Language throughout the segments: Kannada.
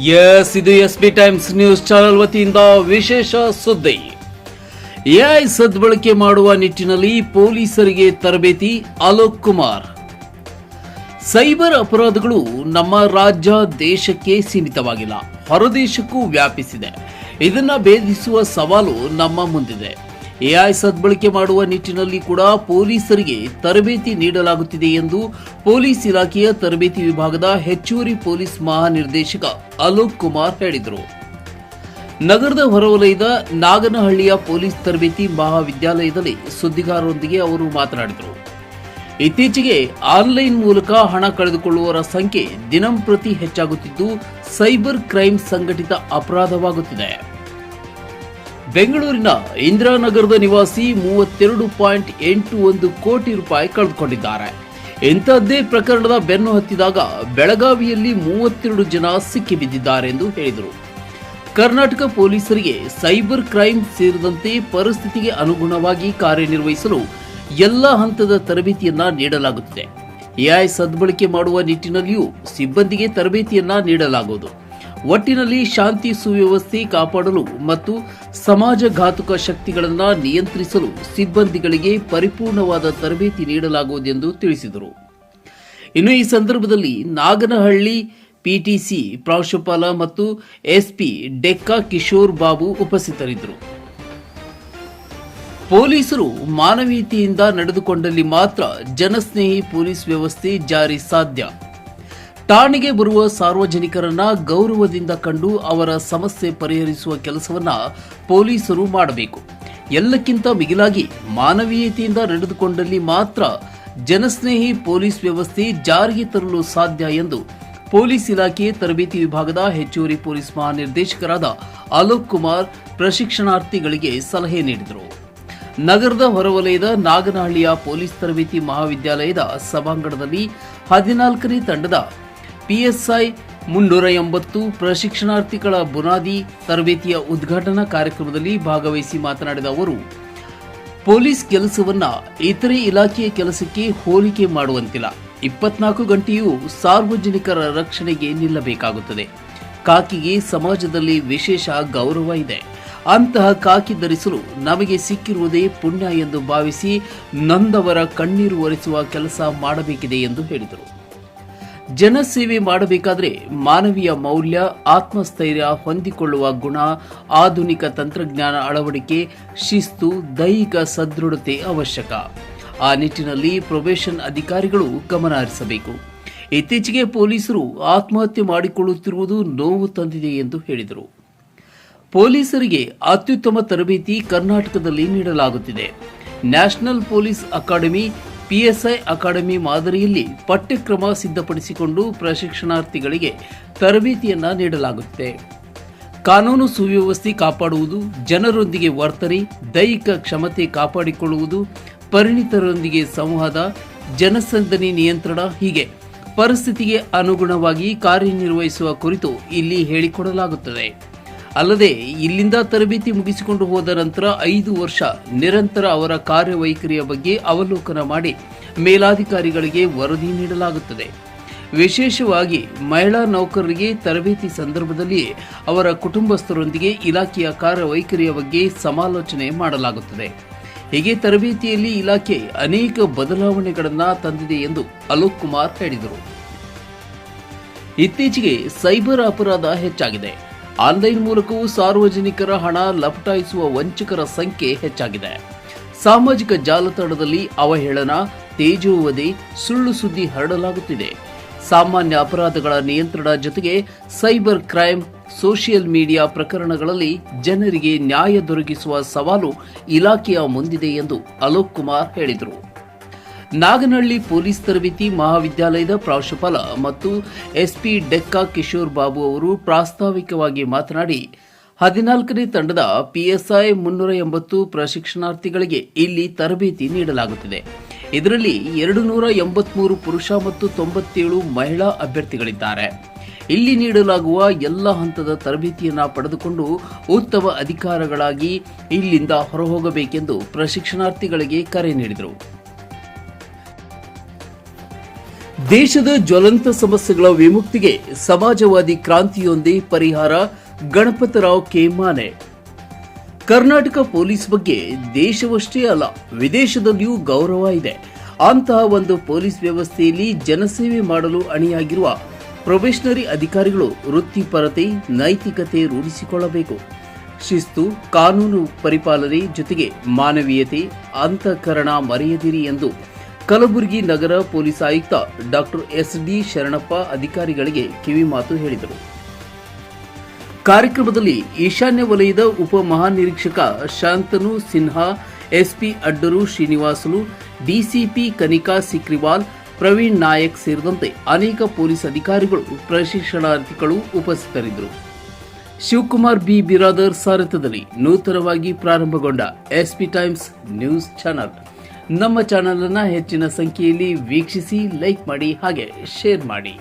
ಎಸ್ ಇದು S B times news channel ವತಿಯಿಂದ ವಿಶೇಷ ಸುದ್ದಿ. ಎಐ ಸದ್ಬಳಕೆ ಮಾಡುವ ನಿಟ್ಟಿನಲ್ಲಿ ಪೊಲೀಸರಿಗೆ ತರಬೇತಿ ಅಲೋಕ್ ಕುಮಾರ್. ಸೈಬರ್ ಅಪರಾಧಗಳು ನಮ್ಮ ರಾಜ್ಯ ದೇಶಕ್ಕೆ ಸೀಮಿತವಾಗಿಲ್ಲ, ಹೊರದೇಶಕ್ಕೂ ವ್ಯಾಪಿಸಿದೆ. ಇದನ್ನ ಭೇದಿಸುವ ಸವಾಲು ನಮ್ಮ ಮುಂದಿದೆ. ಎಐ ಸದ್ಬಳಕೆ ಮಾಡುವ ನಿಟ್ಟಿನಲ್ಲಿ ಕೂಡ ಪೊಲೀಸರಿಗೆ ತರಬೇತಿ ನೀಡಲಾಗುತ್ತಿದೆ ಎಂದು ಪೊಲೀಸ್ ಇಲಾಖೆಯ ತರಬೇತಿ ವಿಭಾಗದ ಹೆಚ್ಚುವರಿ ಪೊಲೀಸ್ ಮಹಾನಿರ್ದೇಶಕ ಅಲೋಕ್ ಕುಮಾರ್ ಹೇಳಿದರು. ನಗರದ ಹೊರವಲಯದ ನಾಗನಹಳ್ಳಿಯ ಪೊಲೀಸ್ ತರಬೇತಿ ಮಹಾವಿದ್ಯಾಲಯದಲ್ಲಿ ಸುದ್ದಿಗಾರರೊಂದಿಗೆ ಅವರು ಮಾತನಾಡಿದರು. ಇತ್ತೀಚೆಗೆ ಆನ್ಲೈನ್ ಮೂಲಕ ಹಣ ಕಳೆದುಕೊಳ್ಳುವವರ ಸಂಖ್ಯೆ ದಿನಂಪ್ರತಿ ಹೆಚ್ಚಾಗುತ್ತಿದ್ದು, ಸೈಬರ್ ಕ್ರೈಮ್ ಸಂಘಟಿತ ಅಪರಾಧವಾಗುತ್ತಿದೆ. ಬೆಂಗಳೂರಿನ ಇಂದಿರಾನಗರದ ನಿವಾಸಿ ಮೂವತ್ತೆರಡು ಪಾಯಿಂಟ್ ಎಂಟು ಒಂದು ಕೋಟಿ ರೂಪಾಯಿ ಕಳೆದುಕೊಂಡಿದ್ದಾರೆ. ಇಂಥದ್ದೇ ಪ್ರಕರಣದ ಬೆನ್ನು ಹತ್ತಿದಾಗ ಬೆಳಗಾವಿಯಲ್ಲಿ ಮೂವತ್ತೆರಡು ಜನ ಸಿಕ್ಕಿಬಿದ್ದಿದ್ದಾರೆ ಎಂದು ಹೇಳಿದರು. ಕರ್ನಾಟಕ ಪೊಲೀಸರಿಗೆ ಸೈಬರ್ ಕ್ರೈಮ್ ಸೇರಿದಂತೆ ಪರಿಸ್ಥಿತಿಗೆ ಅನುಗುಣವಾಗಿ ಕಾರ್ಯನಿರ್ವಹಿಸಲು ಎಲ್ಲ ಹಂತದ ತರಬೇತಿಯನ್ನ ನೀಡಲಾಗುತ್ತಿದೆ. ಎಐ ಸದ್ಬಳಕೆ ಮಾಡುವ ನಿಟ್ಟಿನಲ್ಲಿಯೂ ಸಿಬ್ಬಂದಿಗೆ ತರಬೇತಿಯನ್ನ ನೀಡಲಾಗುವುದು. ಒಟ್ಟಿನಲ್ಲಿ ಶಾಂತಿ ಸುವ್ಯವಸ್ಥೆ ಕಾಪಾಡಲು ಮತ್ತು ಸಮಾಜಘಾತುಕ ಶಕ್ತಿಗಳನ್ನು ನಿಯಂತ್ರಿಸಲು ಸಿಬ್ಬಂದಿಗಳಿಗೆ ಪರಿಪೂರ್ಣವಾದ ತರಬೇತಿ ನೀಡಲಾಗುವುದೆಂದು ತಿಳಿಸಿದರು. ಇನ್ನು ಈ ಸಂದರ್ಭದಲ್ಲಿ ನಾಗನಹಳ್ಳಿ ಪಿಟಿಸಿ ಪ್ರಾಂಶುಪಾಲ ಮತ್ತು ಎಸ್ಪಿ ಡೆಕ್ಕಾ ಕಿಶೋರ್ ಬಾಬು ಉಪಸ್ಥಿತರಿದ್ದರು. ಪೊಲೀಸರು ಮಾನವೀಯತೆಯಿಂದ ನಡೆದುಕೊಂಡಲ್ಲಿ ಮಾತ್ರ ಜನಸ್ನೇಹಿ ಪೊಲೀಸ್ ವ್ಯವಸ್ಥೆ ಜಾರಿ ಸಾಧ್ಯ. ಠಾಣೆಗೆ ಬರುವ ಸಾರ್ವಜನಿಕರನ್ನ ಗೌರವದಿಂದ ಕಂಡು ಅವರ ಸಮಸ್ಯೆ ಪರಿಹರಿಸುವ ಕೆಲಸವನ್ನ ಪೊಲೀಸರು ಮಾಡಬೇಕು. ಎಲ್ಲಕ್ಕಿಂತ ಮಿಗಿಲಾಗಿ ಮಾನವೀಯತೆಯಿಂದ ನಡೆದುಕೊಂಡಲ್ಲಿ ಮಾತ್ರ ಜನಸ್ನೇಹಿ ಪೊಲೀಸ್ ವ್ಯವಸ್ಥೆ ಜಾರಿಗೆ ತರಲು ಸಾಧ್ಯ ಎಂದು ಪೊಲೀಸ್ ಇಲಾಖೆ ತರಬೇತಿ ವಿಭಾಗದ ಹೆಚ್ಚುವರಿ ಪೊಲೀಸ್ ಮಹಾನಿರ್ದೇಶಕರಾದ ಅಲೋಕ್ ಕುಮಾರ್ ಪ್ರಶಿಕ್ಷಣಾರ್ಥಿಗಳಿಗೆ ಸಲಹೆ ನೀಡಿದರು. ನಗರದ ಹೊರವಲಯದ ನಾಗನಹಳ್ಳಿಯ ಪೊಲೀಸ್ ತರಬೇತಿ ಮಹಾವಿದ್ಯಾಲಯದ ಸಭಾಂಗಣದಲ್ಲಿ ಹದಿನಾಲ್ಕನೇ ತಂಡದ ಪಿಎಸ್ಐ ಮುನ್ನೂರ ಎಂಬತ್ತು ಪ್ರಶಿಕ್ಷಣಾರ್ಥಿಗಳ ಬುನಾದಿ ತರಬೇತಿಯ ಉದ್ಘಾಟನಾ ಕಾರ್ಯಕ್ರಮದಲ್ಲಿ ಭಾಗವಹಿಸಿ ಮಾತನಾಡಿದ ಅವರು, ಪೊಲೀಸ್ ಕೆಲಸವನ್ನ ಇತರೆ ಇಲಾಖೆಯ ಕೆಲಸಕ್ಕೆ ಹೋಲಿಕೆ ಮಾಡುವಂತಿಲ್ಲ. ಇಪ್ಪತ್ನಾಲ್ಕು ಗಂಟೆಯೂ ಸಾರ್ವಜನಿಕರ ರಕ್ಷಣೆಗೆ ನಿಲ್ಲಬೇಕಾಗುತ್ತದೆ. ಕಾಕಿಗೆ ಸಮಾಜದಲ್ಲಿ ವಿಶೇಷ ಗೌರವ ಇದೆ. ಅಂತಹ ಕಾಕಿ ಧರಿಸಲು ನಮಗೆ ಸಿಕ್ಕಿರುವುದೇ ಪುಣ್ಯ ಎಂದು ಭಾವಿಸಿ ನಂದವರ ಕಣ್ಣೀರು ಒರೆಸುವ ಕೆಲಸ ಮಾಡಬೇಕಿದೆ ಎಂದು ಹೇಳಿದರು. ಜನಸೇವೆ ಮಾಡಬೇಕಾದರೆ ಮಾನವೀಯ ಮೌಲ್ಯ, ಆತ್ಮಸ್ಥೈರ್ಯ ಹೊಂದಿಕೊಳ್ಳುವ ಗುಣ, ಆಧುನಿಕ ತಂತ್ರಜ್ಞಾನ ಅಳವಡಿಕೆ, ಶಿಸ್ತು, ದೈಹಿಕ ಸದೃಢತೆ ಅವಶ್ಯಕ. ಆ ನಿಟ್ಟಿನಲ್ಲಿ ಪ್ರೊಬೇಷನ್ ಅಧಿಕಾರಿಗಳು ಗಮನ ಹರಿಸಬೇಕು ಇತ್ತೀಚೆಗೆ ಪೊಲೀಸರು ಆತ್ಮಹತ್ಯೆ ಮಾಡಿಕೊಳ್ಳುತ್ತಿರುವುದು ನೋವು ತಂದಿದೆ ಎಂದು ಹೇಳಿದರು. ಪೊಲೀಸರಿಗೆ ಅತ್ಯುತ್ತಮ ತರಬೇತಿ ಕರ್ನಾಟಕದಲ್ಲಿ ನೀಡಲಾಗುತ್ತಿದೆ. National police academy PSI academy ಮಾದರಿಯಲ್ಲಿ ಪಠ್ಯಕ್ರಮ ಸಿದ್ಧಪಡಿಸಿಕೊಂಡು ಪ್ರಶಿಕ್ಷಣಾರ್ಥಿಗಳಿಗೆ ತರಬೇತಿಯನ್ನು ನೀಡಲಾಗುತ್ತೆ ಕಾನೂನು ಸುವ್ಯವಸ್ಥೆ ಕಾಪಾಡುವುದು, ಜನರೊಂದಿಗೆ ವರ್ತನೆ, ದೈಹಿಕ ಕ್ಷಮತೆ ಕಾಪಾಡಿಕೊಳ್ಳುವುದು, ಪರಿಣಿತರೊಂದಿಗೆ ಸಂವಾದ, ಜನಸಂದಣಿ ನಿಯಂತ್ರಣ ಹೀಗೆ ಪರಿಸ್ಥಿತಿಗೆ ಅನುಗುಣವಾಗಿ ಕಾರ್ಯನಿರ್ವಹಿಸುವ ಕುರಿತು ಇಲ್ಲಿ ಹೇಳಿಕೊಡಲಾಗುತ್ತದೆ. ಅಲ್ಲದೆ ಇಲ್ಲಿಂದ ತರಬೇತಿ ಮುಗಿಸಿಕೊಂಡು ಹೋದ ನಂತರ ಐದು ವರ್ಷ ನಿರಂತರ ಅವರ ಕಾರ್ಯವೈಖರಿಯ ಬಗ್ಗೆ ಅವಲೋಕನ ಮಾಡಿ ಮೇಲಾಧಿಕಾರಿಗಳಿಗೆ ವರದಿ ನೀಡಲಾಗುತ್ತದೆ. ವಿಶೇಷವಾಗಿ ಮಹಿಳಾ ನೌಕರರಿಗೆ ತರಬೇತಿ ಸಂದರ್ಭದಲ್ಲಿ ಅವರ ಕುಟುಂಬಸ್ಥರೊಂದಿಗೆ ಇಲಾಖೆಯ ಕಾರ್ಯವೈಖರಿಯ ಬಗ್ಗೆ ಸಮಾಲೋಚನೆ ಮಾಡಲಾಗುತ್ತದೆ. ಹೀಗೆ ತರಬೇತಿಯಲ್ಲಿ ಇಲಾಖೆ ಅನೇಕ ಬದಲಾವಣೆಗಳನ್ನು ತಂದಿದೆ ಎಂದು ಅಲೋಕ್ ಕುಮಾರ್ ಹೇಳಿದರು. ಇತ್ತೀಚೆಗೆ ಸೈಬರ್ ಅಪರಾಧ ಹೆಚ್ಚಾಗಿದೆ. ಆನ್ಲೈನ್ ಮೂಲಕವೂ ಸಾರ್ವಜನಿಕರ ಹಣ ಲಪಟಾಯಿಸುವ ವಂಚಕರ ಸಂಖ್ಯೆ ಹೆಚ್ಚಾಗಿದೆ. ಸಾಮಾಜಿಕ ಜಾಲತಾಣದಲ್ಲಿ ಅವಹೇಳನ, ತೇಜೋವಧಿ, ಸುಳ್ಳು ಸುದ್ದಿ ಹರಡಲಾಗುತ್ತಿದೆ. ಸಾಮಾನ್ಯ ಅಪರಾಧಗಳ ನಿಯಂತ್ರಣ ಜೊತೆಗೆ ಸೈಬರ್ ಕ್ರೈಮ್, ಸೋಷಿಯಲ್ ಮೀಡಿಯಾ ಪ್ರಕರಣಗಳಲ್ಲಿ ಜನರಿಗೆ ನ್ಯಾಯ ದೊರಕಿಸುವ ಸವಾಲು ಇಲಾಖೆಯ ಮುಂದಿದೆ ಎಂದು ಅಲೋಕ್ ಕುಮಾರ್ ಹೇಳಿದರು. ನಾಗನಹಳ್ಳಿ ಪೊಲೀಸ್ ತರಬೇತಿ ಮಹಾವಿದ್ಯಾಲಯದ ಪ್ರಾಂಶುಪಾಲ ಮತ್ತು ಎಸ್ಪಿ ಡೆಕ್ಕಾ ಕಿಶೋರ್ ಬಾಬು ಅವರು ಪ್ರಾಸ್ತಾವಿಕವಾಗಿ ಮಾತನಾಡಿ, ಹದಿನಾಲ್ಕನೇ ತಂಡದ ಪಿಎಸ್ಐ ಮುನ್ನೂರ ಎಂಬತ್ತು ಪ್ರಶಿಕ್ಷಣಾರ್ಥಿಗಳಿಗೆ ಇಲ್ಲಿ ತರಬೇತಿ ನೀಡಲಾಗುತ್ತಿದೆ. ಇದರಲ್ಲಿ ಎರಡು ನೂರ ಎಂಬತ್ಮೂರು ಪುರುಷ ಮತ್ತು ತೊಂಬತ್ತೇಳು ಮಹಿಳಾ ಅಭ್ಯರ್ಥಿಗಳಿದ್ದಾರೆ. ಇಲ್ಲಿ ನೀಡಲಾಗುವ ಎಲ್ಲ ಹಂತದ ತರಬೇತಿಯನ್ನು ಪಡೆದುಕೊಂಡು ಉತ್ತಮ ಅಧಿಕಾರಗಳಾಗಿ ಇಲ್ಲಿಂದ ಹೊರಹೋಗಬೇಕೆಂದು ಪ್ರಶಿಕ್ಷಣಾರ್ಥಿಗಳಿಗೆ ಕರೆ ನೀಡಿದರು. ದೇಶದ ಜ್ವಲಂತ ಸಮಸ್ಯೆಗಳ ವಿಮುಕ್ತಿಗೆ ಸಮಾಜವಾದಿ ಕ್ರಾಂತಿಯೊಂದೇ ಪರಿಹಾರ, ಗಣಪತರಾವ್ ಕೆಮಾನೆ. ಕರ್ನಾಟಕ ಪೊಲೀಸ್ ಬಗ್ಗೆ ದೇಶವಷ್ಟೇ ಅಲ್ಲ, ವಿದೇಶದಲ್ಲಿಯೂ ಗೌರವ ಇದೆ. ಅಂತಹ ಒಂದು ಪೊಲೀಸ್ ವ್ಯವಸ್ಥೆಯಲ್ಲಿ ಜನಸೇವೆ ಮಾಡಲು ಅಣಿಯಾಗಿರುವ ಪ್ರೊಬೇಷನರಿ ಅಧಿಕಾರಿಗಳು ವೃತ್ತಿಪರತೆ, ನೈತಿಕತೆ ರೂಢಿಸಿಕೊಳ್ಳಬೇಕು. ಶಿಸ್ತು, ಕಾನೂನು ಪರಿಪಾಲನೆ ಜೊತೆಗೆ ಮಾನವೀಯತೆ, ಅಂತಃಕರಣ ಮರೆಯದಿರಿ ಎಂದು ಕಲಬುರಗಿ ನಗರ ಪೊಲೀಸ್ ಆಯುಕ್ತ ಡಾಕ್ಟರ್ ಎಸ್ ಡಿ ಶರಣಪ್ಪ ಅಧಿಕಾರಿಗಳಿಗೆ ಕಿವಿಮಾತು ಹೇಳಿದರು. ಕಾರ್ಯಕ್ರಮದಲ್ಲಿ ಈಶಾನ್ಯ ವಲಯದ ಉಪ ಮಹಾನಿರೀಕ್ಷಕ ಶಾಂತನು ಸಿನ್ಹಾ, ಎಸ್ಪಿ ಅಡ್ಡರು ಶ್ರೀನಿವಾಸಲು, ಡಿಸಿಪಿ ಕನಿಕಾ ಸಿಕ್ರಿವಾಲ್, ಪ್ರವೀಣ್ ನಾಯಕ್ ಸೇರಿದಂತೆ ಅನೇಕ ಪೊಲೀಸ್ ಅಧಿಕಾರಿಗಳು ಪ್ರಶಿಕ್ಷಣಾರ್ಥಿಗಳು ಉಪಸ್ಥಿತರಿದ್ದರು. ಶಿವಕುಮಾರ್ ಬಿ. ಬಿರಾದರ್ ಸಾರಥ್ಯದಲ್ಲಿ ನೂತನವಾಗಿ ಪ್ರಾರಂಭಗೊಂಡ ಎಸ್ಪಿ ಟೈಮ್ಸ್ ನ್ಯೂಸ್ ಚಾನಲ್. ನಮ್ಮ ಚಾನೆಲ್ ಅನ್ನ ಹೆಚ್ಚಿನ ಸಂಖ್ಯೆಯಲ್ಲಿ ವೀಕ್ಷಿಸಿ, ಲೈಕ್ ಮಾಡಿ ಹಾಗೆ ಶೇರ್ ಮಾಡಿ.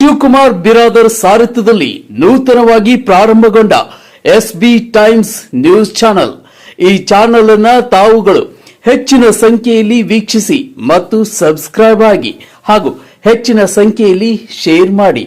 ಶಿವಕುಮಾರ್ ಬಿರಾದರ್ ಸಾರಥ್ಯದಲ್ಲಿ ನೂತನವಾಗಿ ಪ್ರಾರಂಭಗೊಂಡ S B times news channel. ಈ ಚಾನೆಲ್ ಅನ್ನ ತಾವುಗಳು ಹೆಚ್ಚಿನ ಸಂಖ್ಯೆಯಲ್ಲಿ ವೀಕ್ಷಿಸಿ ಮತ್ತು ಸಬ್ಸ್ಕ್ರೈಬ್ ಆಗಿ ಹಾಗೂ ಹೆಚ್ಚಿನ ಸಂಖ್ಯೆಯಲ್ಲಿ ಶೇರ್ ಮಾಡಿ.